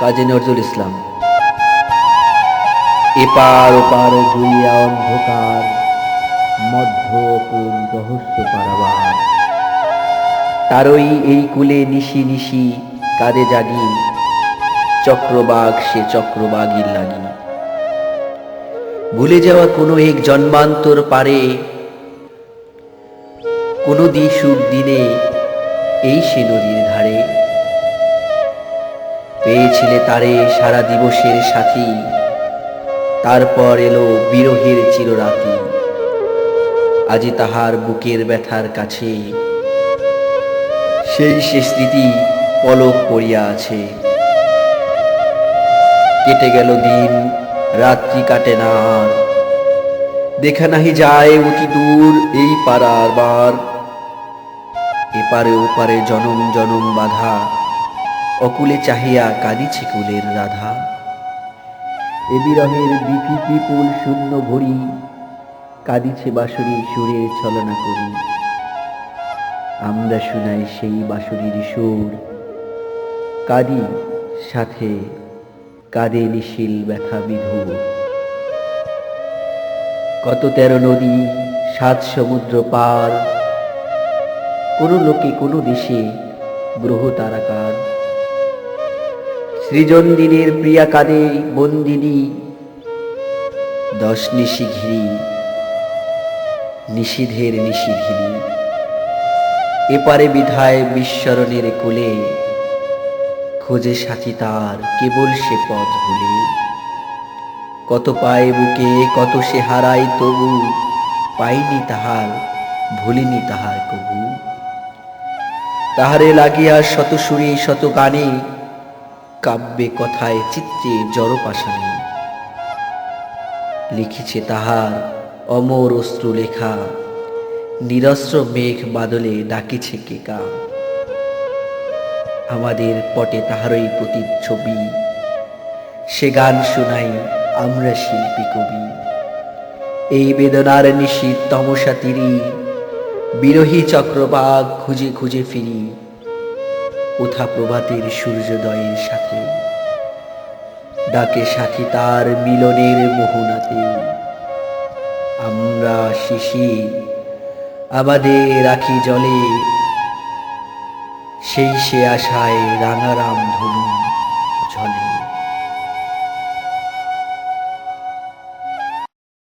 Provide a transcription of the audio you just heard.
কাজী নজরুল ইসলাম। এপার ওপার জুড়িয়া অন্ধকার মধ্য রহস্য পারাবার। তারই এই কুলে নিশি নিশি কাঁদে জাগি চক্রবাক সে চক্রবাগির লাগি। ভুলে যাওয়া কোনো এক জন্মান্তর পারে, কোনো দিশুক দিনে এই সে নদীর ধারে। পেয়েছিলে তারে সারা দিবসের সাথী। তারপর এলো বিরহের চিররাতি। আজি তাহার বুকের ব্যথার কাছে সেই সে স্মৃতি পলক পড়িয়া আছে। কেটে গেল দিন, রাত্রি কাটে না আর। দেখা নাহি যায় অতি দূর এই পাড়ার বার। এপারে ওপারে জনম জনম বাধা। অকুলে চাহিয়া কাঁদিছে কুলের রাধা। এ বিরহের বিপি বিপুল শূন্য ভরি, কাঁদিছে বাঁশরি সুরের ছলনা করি। আমরা শুনাই সেই বাঁশরির সুর, কাঁদি সাথে কাঁদে নিশিল ব্যথা বিধুর। কত তেরো নদী, সাত সমুদ্র পার, কোনো লোকে কোনো দেশে গ্রহ তারাকার সৃজন প্রিয়া বন্দিনী, দশ নিশি ঘিরি নিষিধের নিষিধিনী। এপারে বিধায় বিস্মরণের কোলে, খোঁজে সাথী তার কেবল সে পথ ভুলে। কত পায় বুকে, কত সে হারাই তবু, পাইনি তাহার, ভুলিনি তাহার কবু। তাহারে লাগিয়া শত সুরে শত গানে কাব্যে কথায় চিত্রে জড়পাশানে লিখিছে তাহার অমর অশ্রু লেখা, নিরস্ত্র মেঘ বাদলে ডাকিছে কেকা আমাদের পটে তাহারই প্রতিচ্ছবি সে গান শোনাই আমরা শিল্পী কবি। এই বেদনার নিশীত তমসা তিরি, বিরোহী চক্রবাগ খুঁজে খুঁজে ফিরি উঠা প্রভাতের সূর্যোদয়ের সাথে। ডাকে সাথী তার মিলনের মোহনাতে। আমরা শিশি, আমাদের রাখি জলে। সেই সে আশায় রাঙারাম ধনু।